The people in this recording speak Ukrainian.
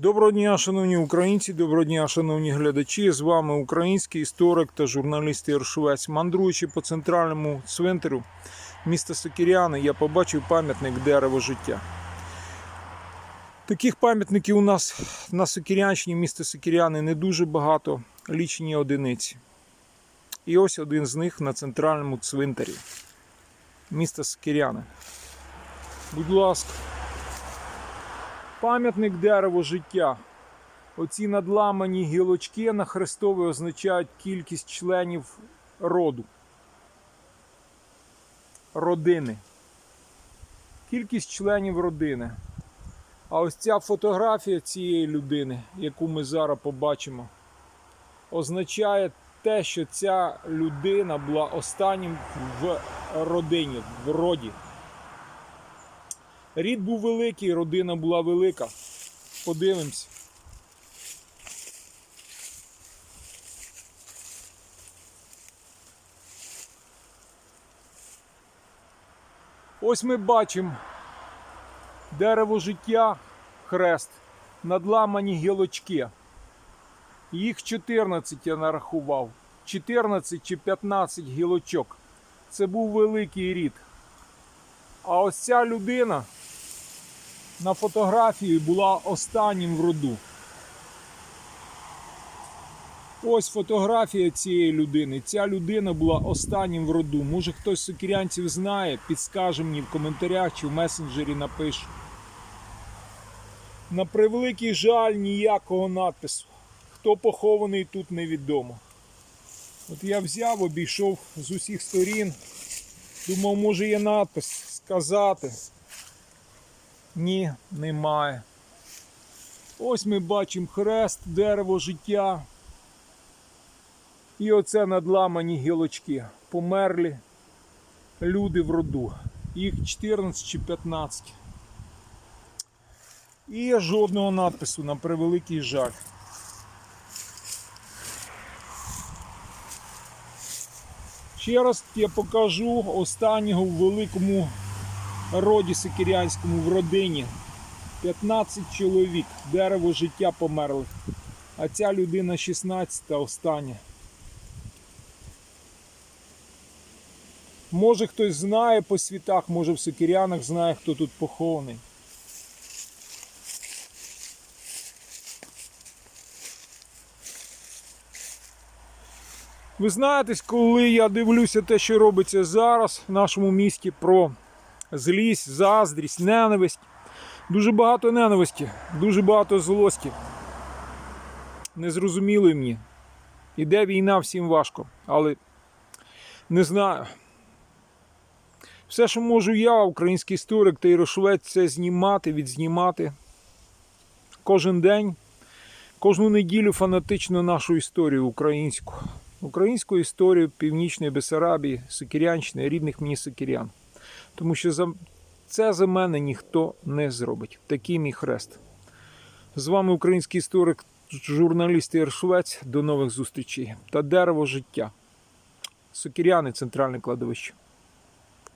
Доброго дня, шановні українці, доброго дня, шановні глядачі. З вами український історик та журналіст Єршовець. Мандруючи по центральному цвинтарю міста Сокіряни, я побачив пам'ятник дерево життя. Таких пам'ятників у нас на Сокірянщині, міста Сокіряни, не дуже багато, лічені одиниці. І ось один з них на центральному цвинтарі міста Сокіряни. Будь ласка. Пам'ятник дерево життя. Оці надламані гілочки на хрестові означають кількість членів роду. Родини. Кількість членів родини. А ось ця фотографія цієї людини, яку ми зараз побачимо, означає те, що ця людина була останнім в родині, в роді. Рід був великий, родина була велика. Подивимось. Ось ми бачимо дерево життя, хрест, надламані гілочки. Їх 14 я нарахував. 14 чи 15 гілочок. Це був великий рід. А ось ця людина на фотографії була останнім в роду. Ось фотографія цієї людини. Ця людина була останнім в роду. Може хтось з сокірянців знає, підскаже мені в коментарях чи в месенджері напише. На превеликий жаль ніякого надпису. Хто похований тут невідомо. От я взяв, обійшов з усіх сторін. Думав, може є надпис сказати. Ні, немає. Ось ми бачимо хрест, дерево життя. І оце надламані гілочки. Померлі люди в роду. Їх 14 чи 15. І жодного надпису на превеликий жаль. Ще раз я покажу останнього в великому роді сикірянському в родині. 15 чоловік, дерево життя померлих. А ця людина 16-та остання. Може хтось знає по світах, може в Сокірянах знає, хто тут похований. Ви знаєте, коли я дивлюся те, що робиться зараз в нашому місті про злість, заздрість, ненависть. Дуже багато ненависті, дуже багато злості. Незрозумілої мені. Іде війна, всім важко, але не знаю. Все, що можу я, український історик та Ірошвець, це знімати, відзнімати кожен день, кожну неділю фанатично нашу історію українську. Українську історію Північної Бесарабії, Сокірянщини, рідних мені Сокірян. Тому що за це за мене ніхто не зробить. Такий мій хрест. З вами український історик, журналіст Ігор До нових зустрічей. Та дерево життя. Сокіряни, центральне кладовище.